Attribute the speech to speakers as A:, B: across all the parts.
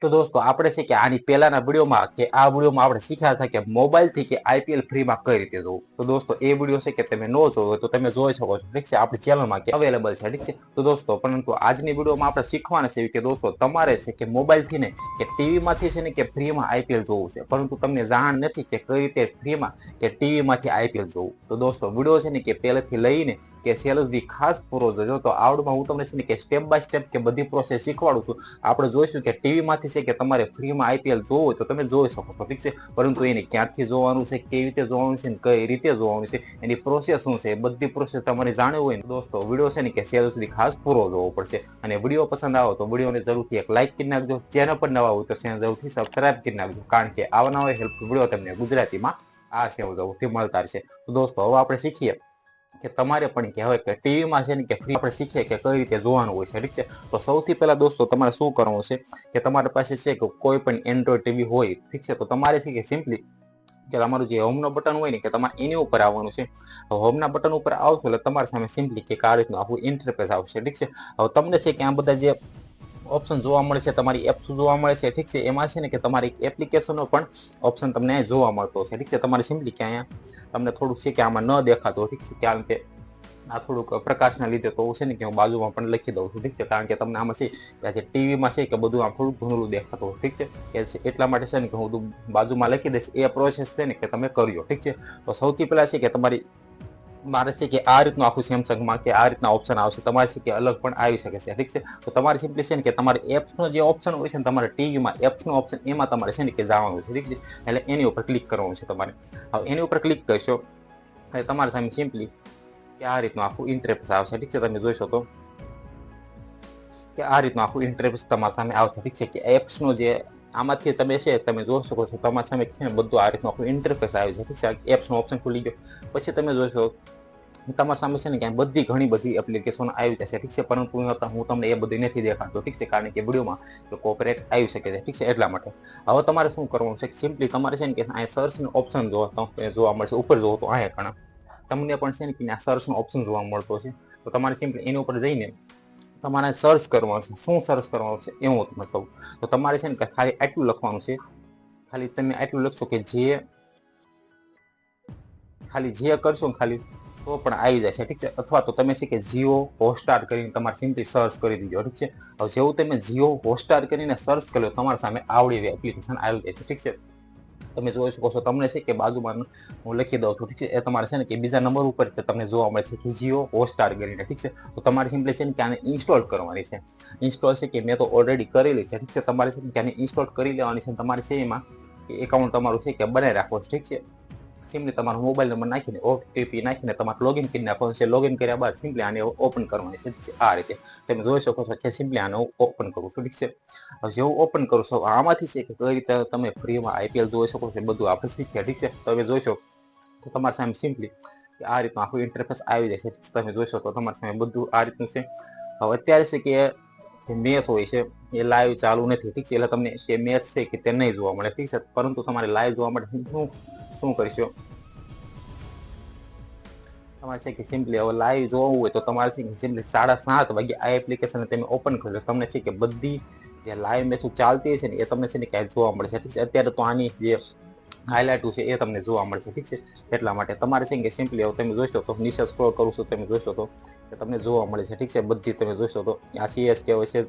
A: તો દોસ્તો, આપણે છે કે આની પહેલાના વિડીયોમાં કે આ વિડીયોમાં આપણે શીખ્યા હતા કે મોબાઈલથી કે આઈપીએલ ફ્રીમાં કઈ રીતે જોવું? તો દોસ્તો, એ વીડિયો છે કે તમે ન જોયો તો તમે જોઈ શકો છો, ઠીક છે? આપણી ચેનલમાં કે અવેલેબલ છે, ઠીક છે? તો દોસ્તો, પરંતુ આજની વિડીયોમાં આપણે શીખવાના છે કે દોસ્તો, તમારે છે કે મોબાઈલથી ને કે ટીવીમાંથી છે ને કે ફ્રીમાં આઈપીએલ જોવું છે. પરંતુ તમને જાણ નથી કે કઈ રીતે ફ્રીમાં કે ટીવીમાંથી આઈપીએલ જોવું. તો દોસ્તો, વીડિયો છે ને કે પહેલેથી લઈને કે છેલ્લે સુધી ખાસ પૂરો જોજો. તો આવડમાં હું તમને છે ને કે સ્ટેપ બાય સ્ટેપ કે બધી પ્રોસેસ શીખવાડું છું. આપણે જોઈશું કે ટીવી માંથી છે કે તમારે ફ્રીમાં આઈપીએલ જોવો હોય તો તમે જોઈ શકો છો, ઠીક છે? પરંતુ એને ક્યાંથી જોવાનું છે, કેવી રીતે જોવાનું છે કઈ રીતે જોવાનું છે, એની પ્રોસેસ શું છે બધી પ્રોસેસ તમારે જાણવી હોય ને દોસ્તો, વીડિયો છે ને કે સેલ સુધી ખાસ પૂરો જોવો પડશે. અને વીડિયો પસંદ આવે તો વિડીયોને જરૂરથી એક લાઇક કરી નાખજો, ચેનલ પર નવા હોય તો ચેનલ જરૂરથી સબસ્ક્રાઇબ કરી નાખજો, કારણ કે આવા નવા હેલ્પફુલ વીડિયો તમને ગુજરાતીમાં આ સેવા મળતા રહેશે. તો દોસ્તો, હવે આપણે શીખીએ કે તમારે પણ કહેવાય કે ટીવીમાં છે ને કે ફ્રી આપણે શીખીએ કે કઈ રીતે જોવાનું હોય છે, ઠીક છે? તો સૌથી પહેલા દોસ્તો તમારે શું કરવું છે કે તમારી પાસે છે કે કોઈ પણ એન્ડ્રોઈડ ટીવી હોય, ઠીક છે? તો તમારે છે કે સિમ્પલી કે તમારું જે હોમનો બટન હોય ને કે તમારે એની ઉપર આવવાનું છે. હોમના બટન ઉપર આવશો એટલે તમારી સામે સિમ્પલી કે આ રીતનું આખું ઇન્ટરફેસ આવશે, ઠીક છે? હવે તમને છે કે આ બધા જે ઓપ્શન જોવા મળે છે, તમારી એપ્સ જોવા મળે છે, ઠીક છે, એમાં છે ને કે તમારી એપ્લિકેશનનો પણ ઓપ્શન તમને જોવા મળતો છે ઠીક છે, તમારે સિમ્પલી કે અહીંયા તમને થોડુંક છે કે આમાં ન દેખાતો ઠીક છે, કારણ કે આ થોડુંક પ્રકાશના લીધે તો છે ને કે હું બાજુમાં પણ લખી દઉં છું, ઠીક છે, કારણ કે તમને આમાં છે કે ટીવીમાં છે કે બધું આમ થોડુંક ધૂંધળું દેખાતું ઠીક છે છે, એટલા માટે છે ને કે હું બાજુમાં લખી દઈશ, એ પ્રોસેસ છે ને કે તમે કર્યો, ઠીક છે, તો સૌથી પહેલાં છે કે તમારી મારે છે કે આ રીતનું આખું સેમસંગમાં કે આ રીતના ઓપ્શન આવશે, તમારે છે કે અલગ પણ આવી શકે છે, ઠીક છે? તો તમારે સિમ્પલી છે ને કે તમારે એપ્સનો જે ઓપ્શન હોય છે ને તમારે ટીવીમાં એપ્સનો ઓપ્શન એમાં તમારે છે ને કે જવાનું છે, ઠીક છે? એટલે એની ઉપર ક્લિક કરવાનું છે તમારે. હવે એની ઉપર ક્લિક કરશો, એટલે તમારી સામે સિમ્પલી કે આ રીતનું આખું ઇન્ટરફેસ આવશે, ઠીક છે? તમે જોઈ શકો કે આ રીતનું આખું ઇન્ટરફેસ તમારી સામે આવશે, ઠીક છે? કે એપ્સનો જે આમાંથી તમે છે, તમે જોઈ શકો છો, તમારી સામે છે બધું આ રીતનું આખું ઇન્ટરફેસ આવે છે ઠીક છે? એપ્સનો ઓપ્શન ખુલી ગયો. પછી તમે જોશો તમારી સામે છે ને ક્યાંય બધી ઘણી બધી એપ્લિકેશન આવી જશે, ઠીક છે? પરંતુ હું તમને એ બધી નથી દેખાડતો, ઠીક છે? કારણ કે વિડીયોમાં તો કોપરેટ આવી શકે છે, ઠીક છે? એટલા માટે. હવે તમારે શું કરવાનું છે? સિમ્પલી તમારે છે ને કે અહીંયા સર્ચનો ઓપ્શન જોવા જોવા મળશે. ઉપર જોવો તો અહીંયા ઘણા. તમને પણ છે ને કે આ સર્ચનો ઓપ્શન જોવા મળતો છે. તો તમારે સિમ્પલી એની ઉપર જઈને તમારે સર્ચ કરવાનું છે. શું સર્ચ કરવાનું છે? એવું હું કહું. તો તમારે છે ને કે ખાલી આટલું લખવાનું છે. ખાલી તમે આટલું લખશો કે જે ખાલી જે કરશો ખાલી તો પણ આવી જાય છે, ઠીક છે? અથવા તો તમે છે કે જીઓ હોટસ્ટાર કરીને તમારે સિમ્પલી સર્ચ કરી દીધો, ઠીક છે? હવે જેવું તમે જીઓ હોટસ્ટાર કરીને સર્ચ કર્યો, તમારા સામે આવડી એવી એપ્લિકેશન આવી જાય છે, ઠીક છે? તમે જોઈ શકો છો, તમને છે કે બાજુમાં હું લખી દઉં છું, ઠીક છે? એ તમારે છે ને કે બીજા નંબર ઉપર તમને જોવા મળે છે કે જીઓ હોટસ્ટાર કરીને, ઠીક છે? તો તમારે સિમ્પલી છે ને કે આને ઇન્સ્ટોલ કરવાની છે. ઇન્સ્ટોલ છે કે મેં તો ઓલરેડી કરેલી છે, ઠીક છે? તમારે છે ને કે આને ઇન્સ્ટોલ કરી લેવાની છે તમારે છે એમાં એકાઉન્ટ તમારું છે કે બનાવી છે, ઠીક છે? સિમ્પલી તમારો મોબાઈલ નંબર નાખીને ઓટીપી નાખીને તમારે લોગિન કરી નાખવાનું છે. લોગિન કર્યા બાદ સિમ્પલી આને ઓપન કરવાની છે. આ રીતે. તમે જોઈ શકો છો કે સિમ્પલી આને હું ઓપન કરું છું. ઠીક છે? હવે જેવું ઓપન કરું છું આમાંથી છે કે કઈ રીતે તમે ફ્રીમાં આઈપીએલ જોઈ શકો છો બધું આપણે શીખ્યા. ઠીક છે? તમે જોઈશો તો તમારી સામે સિમ્પલી આ રીતનું આખું ઇન્ટરફેસ આવી જાય છે. તમે જોઈશો તો તમારી સામે બધું આ રીતનું છે. હવે અત્યારે છે કે મેચ હોય છે એ લાઈવ ચાલુ નથી. ઠીક છે? એટલે તમને તે મેચ છે કે તે નહીં જોવા મળે. ઠીક છે? પરંતુ તમારે લાઈવ જોવા માટે શું શું કરશો? તમારે છે કે સિમ્પલી હવે લાઈવ જોવું હોય તો તમારે છે સિમ્પલી સાડા સાત વાગે આ એપ્લિકેશન તમે ઓપન કરશો તમને છે કે બધી જે લાઈવ મેચો ચાલતી છે ને એ તમને છે ને ક્યાંય જોવા મળશે. ઠીક છે? અત્યારે તો આની જે હાઇલાઇટ છે એ તમને જોવા મળશે. ઠીક છે? એટલા માટે તમારે છે કે સિમ્પલી હવે તમે જોઈશો તો નીચે સ્ક્રોલ કરું છું તમે જોઈશો તો તમને જોવા મળે છે ઠીક છે? બધી તમે જોઈશો તો આ સીએસ કે હોય છે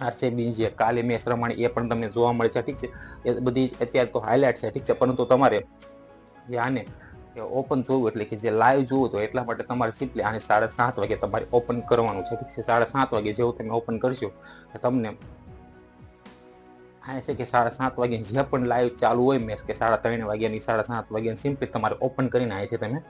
A: આરસીબી જે કાલે મેચ રમાણી એ પણ તમને જોવા મળે છે ઠીક છે? એ બધી અત્યારે તો હાઇલાઇટ છે. ઠીક છે? પરંતુ તમારે જે આને ઓપન જોવું એટલે કે જે લાઈવ જોવું તો એટલા માટે તમારે સિમ્પલી આને સાડા સાત વાગે તમારે ઓપન કરવાનું છે. ઠીક છે? સાડા સાત વાગે જેવું તમે ઓપન કરશો તમને આ છે કે સાડા સાત વાગે જે પણ લાઈવ ચાલુ હોય મેચ કે સાડા ત્રણ વાગ્યાની સાડા સાત વાગ્યાની સિમ્પલી તમારે ઓપન કરીને અહીંથી તમે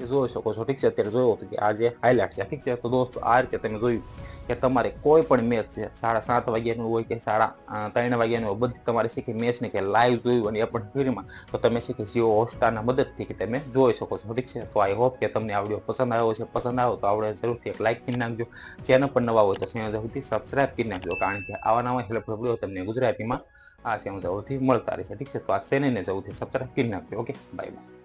A: એ જોઈ શકો છો. ઠીક છે, અત્યારે જોયો હતો કે આ જે હાઇલાઇટ છે, ઠીક છે, તો દોસ્તો આ રીતે તમે જોયું કે તમારે કોઈ પણ મેચ છે, સાડા સાત વાગ્યાનું હોય કે સાડા ત્રણ વાગ્યાનું હોય, બધી તમારે શીખી મેચને કે લાઈવ જોયું અને એ પણ ફ્રીમાં તો તમે શીખી જીઓ હોટસ્ટારના મદદથી કે તમે જોઈ શકો છો. ઠીક છે, તો આઈ હોપ કે તમને આ પસંદ આવ્યો છે. પસંદ આવ્યો તો આપણે જરૂરથી એક લાઇક કરી નાખજો. ચેનલ પર નવા હોય તો ચેનલ જરૂરથી સબસ્ક્રાઇબ કરી નાખજો, કારણ કે આવા નવા હેલ્પ વીડિયો તમને ગુજરાતીમાં આ ચેનલ જરૂરથી મળતા રહેશે. ઠીક છે, તો આ ચેનલને જરૂરથી સબસ્ક્રાઇબ કરી નાખજો. Okay bye bye